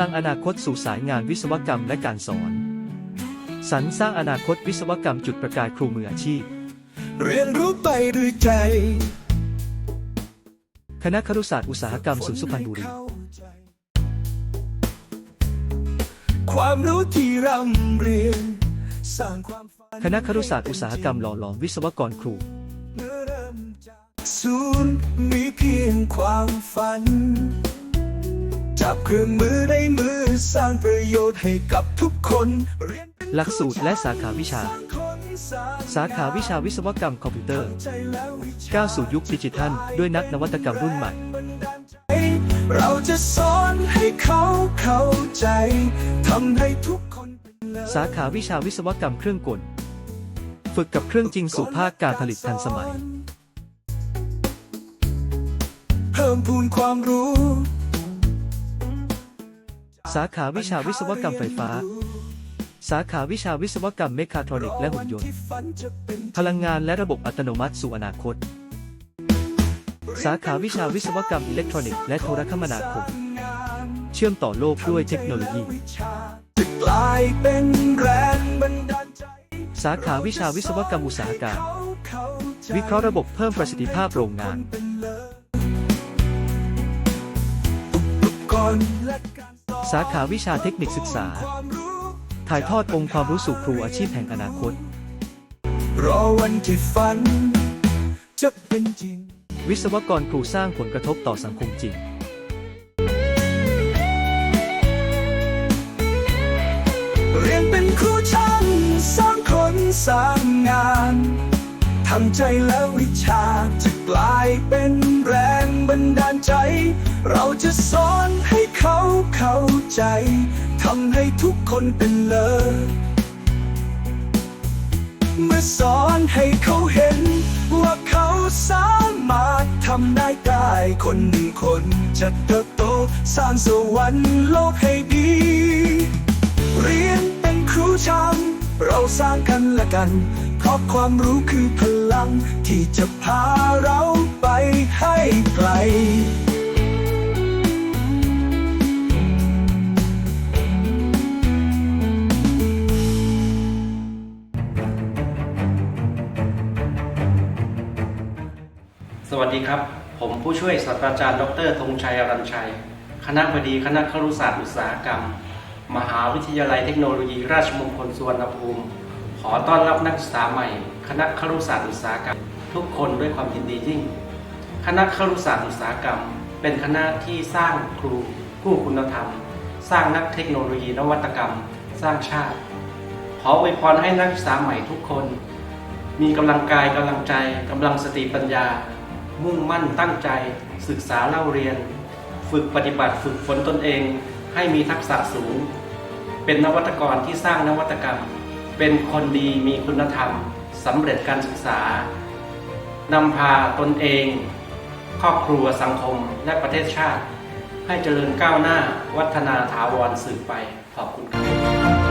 ลังอนาคตสู่สายงานวิศวกรรมและการสอนสรรสร้างอนาคตวิศวกรรมจุดประกายครูมืออาชีพ เรียนรู้ไปด้วยใจ คณะครุศาสตร์อุตสาหกรรมศูนย์สุพรรณบุรี ความรู้ที่ร่ำเรียนสร้างความฝันคณะครุศาสตร์อุตสาหกรรมหล่อหลอมวิศวกรครูเมื่อเริ่มจากศูนย์มีเพียงความฝัน จับเครื่องมือในมือสร้างประโยชน์ให้กับทุกคนเรียนเป็นหลักสูตรและสาขาวิชาคนสร้างสาขาวิชาวิศวกรรมคอมพิวเตอร์ใจและวิชาก้าวสู่ยุคดิจิทัล ด้วยนักนวัตกรรมรุ่นใหม่บันดาลใจเราจะสอนให้เขาเข้าใจทำให้ทุกคนเป็นเลิศสาขาวิชาวิศวกรรมเครื่องกล ฝึกกับเครื่องจริงสู่ภาคการผลิตทันสมัย เพิ่มพูนความรู้ สาขาวิชาวิศวกรรมไฟฟ้า สาขาวิชาวิศวกรรมเมคาทรอนิกส์และหุ่นยนต์ พลังงานและระบบอัตโนมัติสู่อนาคต สาขาวิชาวิศวกรรมอิเล็กทรอนิกส์และโทรคมนาคม เชื่อมต่อโลกด้วยเทคโนโลยีสาขาวิชาวิศวกรรมอุตสาหการเขาเข้าใจวิเคราะห์ระบบเพิ่มประสิทธิภาพโรงงานเป็นและการสอน สาขาวิชาเทคนิคศึกษาความรู้ถ่ายทอดองค์ความรู้สู่ครูอาชีพแห่งอนาคต รอวันที่ฝัน จะเป็นจริง วิศวกรครูสร้างผลกระทบต่อสังคมจริงเรียนเป็นครูช่างสร้างคนสร้างงานทำใจและวิชาจะกลายเป็นแรงบันดาลใจ เราจะสอนให้เขาเข้า ใจทำให้ทุกคนเป็นเลิศเมื่อสอนให้เขาเห็น ว่าเขาสามารถทำได้ได้คนหนึ่งคนจะเติบโตสร้างสวรรค์โลกให้ดี เรียนเป็นครูช่างเราสร้างกันและกัน เพราะความรู้คือพลังที่จะพาเราไปให้ไกล สวัสดีครับ ผมผู้ช่วยศาสตราจารย์ ดรธงชัยอรัญชัย คณะบดีคณะครุศาสตร์อุตสาหกรรม มหาวิทยาลัยเทคโนโลยี ราชมงคลสุวรรณภูมิ ขอต้อนรับนักศึกษาใหม่ คณะครุศาสตร์อุตสาหกรรม ทุกคนด้วยความยินดียิ่ง คณะครุศาสตร์อุตสาหกรรม เป็นคณะที่สร้างครูผู้คุณธรรม สร้างนักเทคโนโลยีนวัตกรรม สร้างชาติ ขออวยพรให้นักศึกษาใหม่ทุกคน มีกำลังกายกำลังใจกำลังสติปัญญา มุ่งมั่นตั้งใจ ศึกษาเล่าเรียน ฝึกปฏิบัติฝึกฝนตนเอง ให้มีทักษะสูง เป็นนวัตกรที่สร้างนวัตกรรม เป็นคนดีมีคุณธรรมสำเร็จการศึกษานำพาตนเอง ครอบครัวสังคมและประเทศชาติ ให้เจริญก้าวหน้าวัฒนาถาวรสืบไปขอบคุณครับ